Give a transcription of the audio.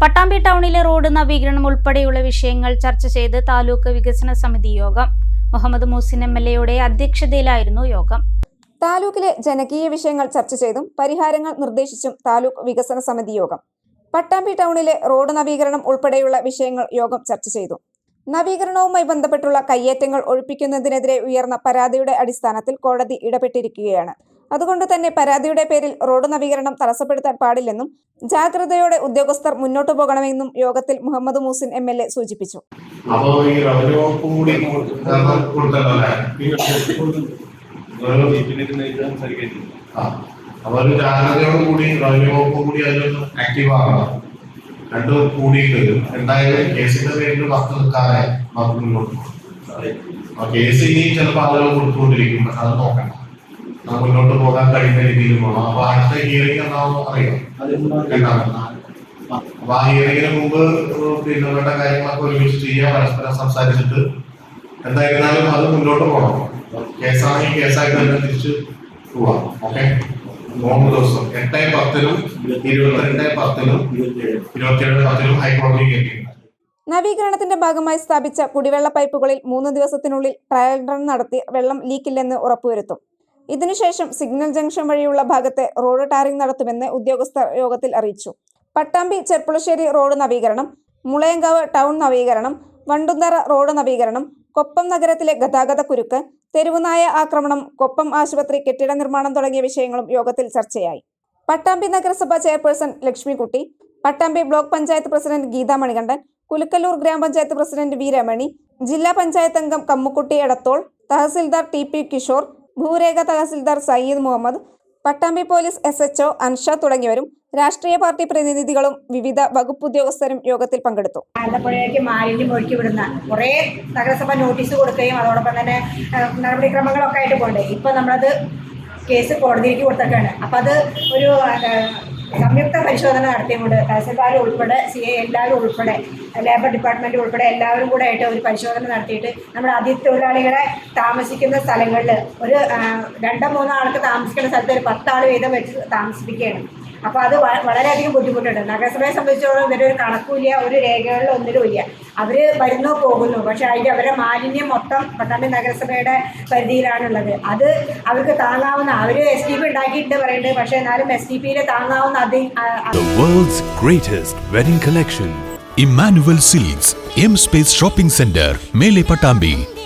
പട്ടാമ്പി ടൗണിലെ റോഡ് നവീകരണം ഉൾപ്പെടെയുള്ള വിഷയങ്ങൾ ചർച്ച ചെയ്ത് താലൂക്ക് വികസന സമിതി യോഗം. മുഹമ്മദ് മൂസിൻ എം എൽ എയുടെ അധ്യക്ഷതയിലായിരുന്നു യോഗം. താലൂക്കിലെ ജനകീയ വിഷയങ്ങൾ ചർച്ച ചെയ്തും പരിഹാരങ്ങൾ നിർദ്ദേശിച്ചും താലൂക്ക് വികസന സമിതി യോഗം. പട്ടാമ്പി ടൗണിലെ റോഡ് നവീകരണം ഉൾപ്പെടെയുള്ള വിഷയങ്ങൾ യോഗം ചർച്ച ചെയ്തു. നവീകരണവുമായി ബന്ധപ്പെട്ടുള്ള കയ്യേറ്റങ്ങൾ ഒഴിപ്പിക്കുന്നതിനെതിരെ ഉയർന്ന പരാതിയുടെ അടിസ്ഥാനത്തിൽ കോടതി ഇടപെട്ടിരിക്കുകയാണ്. അതുകൊണ്ട് തന്നെ പരാതിയുടെ പേരിൽ റോഡ് നവീകരണം തടസ്സപ്പെടുത്താൻ പാടില്ലെന്നും ജാഗ്രതയോടെ ഉദ്യോഗസ്ഥർ മുന്നോട്ടു പോകണമെന്നും യോഗത്തിൽ Muhammad Mohsin M L A സൂചിപ്പിച്ചു. അപ്പോ ഈ കൂടി കേസിന്റെ പേരിൽ കേസ് ഇനി ചിലപ്പോൾ കൊടുത്തുകൊണ്ടിരിക്കും. അത് നോക്കണം. മുന്നോട്ട് പോകാൻ കഴിയുന്ന രീതിയിൽ പോകണം അപ്പൊ അടുത്ത ഹിയറിംഗ് എന്നാവും അറിയാം? അപ്പൊ ആ ഹിയറിംഗിന് മുമ്പ് പിന്നെ വേണ്ട കാര്യങ്ങളൊക്കെ ഒരുമിച്ച് ചെയ്യുക പരസ്പരം സംസാരിച്ചിട്ട് എന്തായിരുന്നാലും അത് മുന്നോട്ട് പോകണം. കേസാണെങ്കിൽ കേസായിട്ട് തന്നെ തിരിച്ച് പോവാം. ഓക്കെ? മൂന്ന് ദിവസം. എട്ട് പത്തിനും ഇരുപത്തിരണ്ട് പത്തിനും ഇരുപത്തിയേഴ് പത്തിനും ഹൈക്കോടതി കേൾക്കുന്നത് നവീകരണത്തിന്റെ ഭാഗമായി സ്ഥാപിച്ച കുടിവെള്ള പൈപ്പുകളിൽ മൂന്ന് ദിവസത്തിനുള്ളിൽ ട്രയൽ റൺ നടത്തി വെള്ളം ലീക്കില്ലെന്ന് ഉറപ്പുവരുത്തും. ഇതിനുശേഷം സിഗ്നൽ ജംഗ്ഷൻ വഴിയുള്ള ഭാഗത്തെ റോഡ് ടാറിംഗ് നടത്തുമെന്ന് ഉദ്യോഗസ്ഥർ യോഗത്തിൽ അറിയിച്ചു. പട്ടാമ്പി ചെർപ്പുളശ്ശേരി റോഡ് നവീകരണം മുളയങ്കാവ് ടൗൺ നവീകരണം വണ്ടുന്തറ റോഡ് നവീകരണം കൊപ്പം നഗരത്തിലെ ഗതാഗത കുരുക്ക് തെരുവുനായ ആക്രമണം കൊപ്പം ആശുപത്രി കെട്ടിട നിർമ്മാണം തുടങ്ങിയ വിഷയങ്ങളും യോഗത്തിൽ ചർച്ചയായി. പട്ടാമ്പി നഗരസഭ chairperson Lakshmikutty Pattambi block panchayat president Geetha Manikandan Kulukkallur ഗ്രാമപഞ്ചായത്ത് പ്രസിഡന്റ് വി രമണി ജില്ലാ പഞ്ചായത്ത് അംഗം Kammukutty Edathol tahsildar T P Kishore ഭൂരേഖ tahsildar Sayyid Muhammad Pattambi police S HO Ansha തുടങ്ങിയവരും രാഷ്ട്രീയ പാർട്ടി പ്രതിനിധികളും വിവിധ വകുപ്പ് ഉദ്യോഗസ്ഥരും യോഗത്തിൽ പങ്കെടുത്തു. ആലപ്പുഴയ്ക്ക് മാലിന്യം ഒഴുക്കി വിടുന്ന കുറേ നഗരസഭ നോട്ടീസ് കൊടുക്കുകയും അതോടൊപ്പം തന്നെ നടപടിക്രമങ്ങളൊക്കെ ആയിട്ട് പോകണ്ടേ? ഇപ്പം നമ്മളത് കേസ് കോടതിയിലേക്ക് കൊടുത്തൊക്കെയാണ് അപ്പം അത് ഒരു സംയുക്ത പരിശോധന നടത്തിയുകൊണ്ട് തഹസിൽദാർ ഉൾപ്പെടെ സി എ എല്ലാവരും ഉൾപ്പെടെ ലേബർ ഡിപ്പാർട്ട്മെന്റ് ഉൾപ്പെടെ എല്ലാവരും കൂടെ ആയിട്ട് ഒരു പരിശോധന നടത്തിയിട്ട് നമ്മുടെ അതിഥി തൊഴിലാളികളെ താമസിക്കുന്ന സ്ഥലങ്ങളിൽ ഒരു രണ്ടോ മൂന്നോ ആൾക്ക് താമസിക്കുന്ന സ്ഥലത്ത് ഒരു പത്താൾ വീതം വെച്ച് താമസിപ്പിക്കുകയാണ്. അപ്പോൾ അത് വളരെയധികം ബുദ്ധിമുട്ടുണ്ട്. നഗരസഭയെ സംബന്ധിച്ചോളം ഇവരൊരു കണക്കുമില്ല ഒരു രേഖകളിലൊന്നിലും ഇല്ല അവർ വരുന്നു പോകുന്നു പക്ഷെ അതിന്റെ അവരുടെ മാലിന്യം മൊത്തം പട്ടാമ്പി നഗരസഭയുടെ പരിധിയിലാണുള്ളത്. അത് അവർക്ക് താങ്ങാവുന്ന അവർ എസ് ടി പി ഉണ്ടാക്കിയിട്ടുണ്ട് പറയുന്നത് പക്ഷെ എന്നാലും എസ് ടി പിയിലെ താങ്ങാവുന്ന അത് Emmanuel silks M space shopping centre മേലെ Silks,